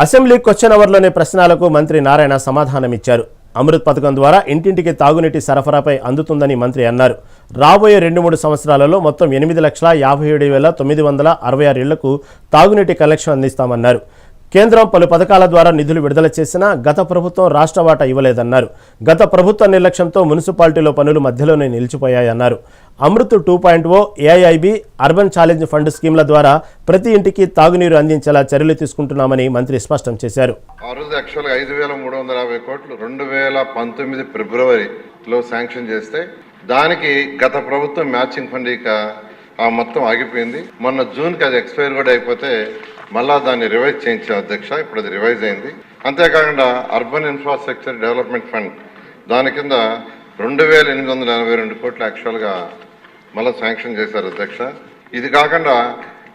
Assembly question అవర్లోని ప్రశ్నలకు మంత్రి నారాయణ సమాధానమిచ్చారు. అమృత్ పథకం ద్వారా ఇంటింటికి తాగునీటి సరఫరాపై అందుతుందని మంత్రి అన్నారు. రాబోయే రెండు మూడు సంవత్సరాలలో మొత్తం ఎనిమిది లక్షల యాభై ఏడు వేల తొమ్మిది వందల అరవై ఆరు ఇళ్ళకు తాగునీటి కలెక్షన్ అందిస్తామన్నారు. కేంద్రం పలు పథకాల ద్వారా నిధులు విడుదల చేసినా గత ప్రభుత్వం రాష్ట్ర వాటా ఇవ్వలేదన్నారు. గత ప్రభుత్వ నిర్లక్ష్యంతో మున్సిపాలిటీలో పనులు మధ్యలోనే నిలిచిపోయాయన్నారు. Amrut two point O AIB urban challenge fund స్కీమ్ల ద్వారా ప్రతి ఇంటికి తాగునీరు అందించేలా చర్యలు తీసుకుంటున్నామని మంత్రి స్పష్టం చేశారు. ఆ రోజు యాక్చువల్గా ఐదు వేల మూడు వందల యాభై కోట్లు రెండు వేల పంతొమ్మిది ఫిబ్రవరిలో శాంక్షన్ చేస్తే దానికి గత ప్రభుత్వం మ్యాచింగ్ ఫండ్ ఇక ఆ మొత్తం ఆగిపోయింది. మొన్న జూన్కి అది ఎక్స్పైర్ కూడా అయిపోతే మళ్ళా దాన్ని రివైజ్ చేయించాం అధ్యక్ష ఇప్పుడు అది రివైజ్ అయింది. అంతేకాకుండా అర్బన్ ఇన్ఫ్రాస్ట్రక్చర్ డెవలప్మెంట్ ఫండ్ దాని కింద రెండు వేల ఎనిమిది వందల ఎనభై రెండు కోట్లు యాక్చువల్గా మళ్ళీ శాంక్షన్ చేశారు అధ్యక్ష. ఇది కాకుండా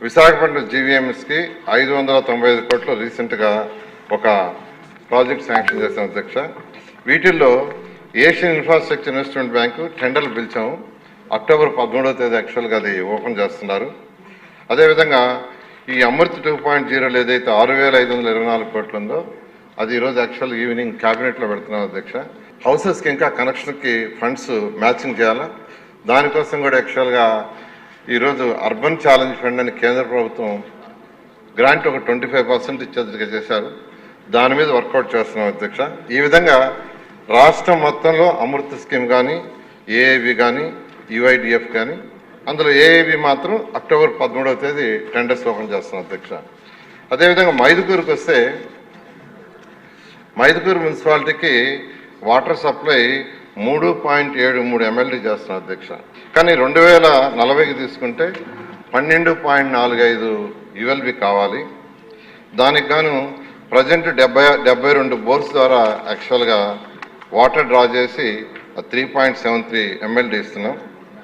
విశాఖపట్నం జీవీఎంఎస్కి ఐదు వందల తొంభై ఐదు కోట్లు రీసెంట్గా ఒక ప్రాజెక్ట్ శాంక్షన్ చేశాం అధ్యక్ష. వీటిల్లో ఏషియన్ ఇన్ఫ్రాస్ట్రక్చర్ ఇన్వెస్ట్మెంట్ బ్యాంకు టెండర్లు పిలిచాము అక్టోబర్ పదమూడవ తేదీ యాక్చువల్గా అది ఓపెన్ చేస్తున్నారు. అదేవిధంగా ఈ అమృత్ టూ పాయింట్ జీరోలు ఏదైతే ఆరు వేల ఐదు వందల ఇరవై నాలుగు కోట్లు ఉందో అది ఈరోజు యాక్చువల్ ఈవినింగ్ క్యాబినెట్లో పెడుతున్నాం అధ్యక్ష. హౌసెస్కి ఇంకా కనెక్షన్కి ఫండ్స్ మ్యాచింగ్ చేయాలా? దానికోసం కూడా యాక్చువల్గా ఈరోజు అర్బన్ ఛాలెంజ్ ఫండ్ అని కేంద్ర ప్రభుత్వం గ్రాంట్ ఒక ట్వంటీ ఫైవ్ పర్సెంట్ ఇచ్చేదిగా చేశారు. దాని మీద వర్కౌట్ చేస్తున్నాం అధ్యక్ష. ఈ విధంగా రాష్ట్రం మొత్తంలో అమృత స్కీమ్ కానీ ఏఏబి కానీ యుఐడిఎఫ్ కానీ అందులో ఏఏబి మాత్రం అక్టోబర్ పదమూడవ తేదీ టెండర్స్ ఓపెన్ చేస్తున్నాం అధ్యక్ష. అదేవిధంగా మైదుకూరుకు వస్తే మైదుకూరు మున్సిపాలిటీకి వాటర్ సప్లై మూడు పాయింట్ ఏడు మూడు ఎంఎల్డీ చేస్తున్నారు అధ్యక్ష. కానీ రెండు వేల నలభైకి తీసుకుంటే పన్నెండు పాయింట్ నాలుగు ఐదు యుఎల్బి కావాలి. దానికి గాను ప్రజెంట్ డెబ్బై డెబ్బై రెండు బోర్స్ ద్వారా యాక్చువల్గా వాటర్ డ్రా చేసి three point seven three MLD ఇస్తున్నాం.